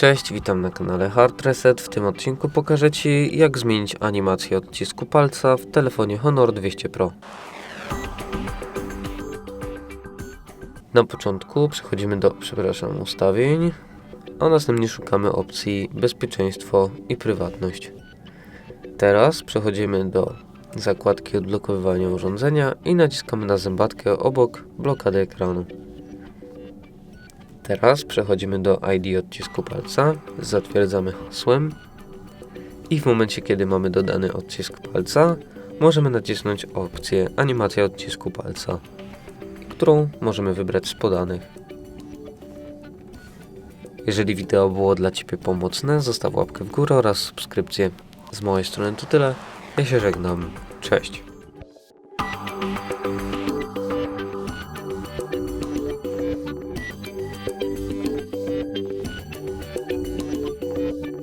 Cześć, witam na kanale Hard Reset. W tym odcinku pokażę Ci jak zmienić animację odcisku palca w telefonie Honor 200 Pro. Na początku przechodzimy do, przepraszam, ustawień, a następnie szukamy opcji bezpieczeństwo i prywatność. Teraz przechodzimy do zakładki odblokowywania urządzenia i naciskamy na zębatkę obok blokady ekranu. Teraz przechodzimy do ID odcisku palca, zatwierdzamy hasłem i w momencie kiedy mamy dodany odcisk palca, możemy nacisnąć opcję animacja odcisku palca, którą możemy wybrać z podanych. Jeżeli wideo było dla Ciebie pomocne, zostaw łapkę w górę oraz subskrypcję. Z mojej strony to tyle. Ja się żegnam. Cześć.